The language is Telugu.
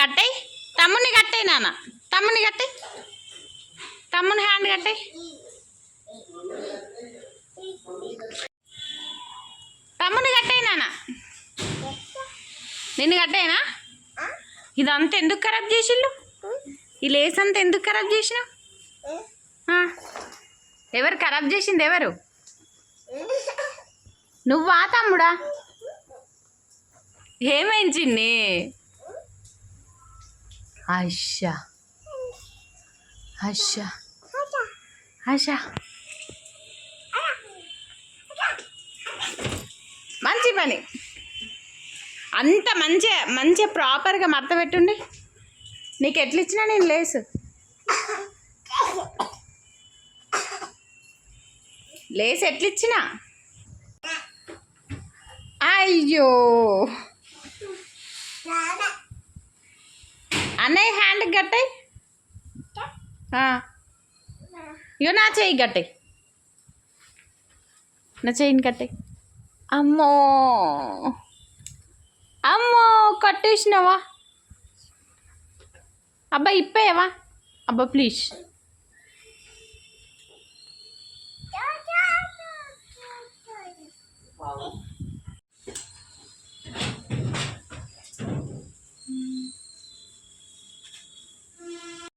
కట్టాయి తమ్ముని కట్టాయి నాన్న. తమ్ముని కట్టే. తమ్ముని హ్యాండ్ కట్టే. తమ్ముని కట్టాయి నాన్న. నిన్ను కట్టేనా? ఇదంతా ఎందుకు ఖరాబ్ చేసిళ్ళు ఈ లేస్ అంతా ఎందుకు ఖరాబ్ చేసినావు? ఎవరు ఖరాబ్ చేసింది ఎవరు? నువ్వా తమ్ముడా? ఏమైంది చిన్ని అయ్యా అయ్యా మంచి పని. అంత మంచిగా మంచిగా ప్రాపర్గా మడత పెట్టుండి. నీకు ఎట్లా ఇచ్చినా నేను లేసు. లేసి ఎట్లా ఇచ్చినా అయ్యో. అన్నయ్య హ్యాండ్ గట్టాయి ఇగో నా చెయ్యి గట్టాయి నా చెయ్యిని కట్టాయి అమ్మో. అమ్మో కట్టేసినావా? అబ్బా ఇప్పేవా అబ్బా ప్లీజ్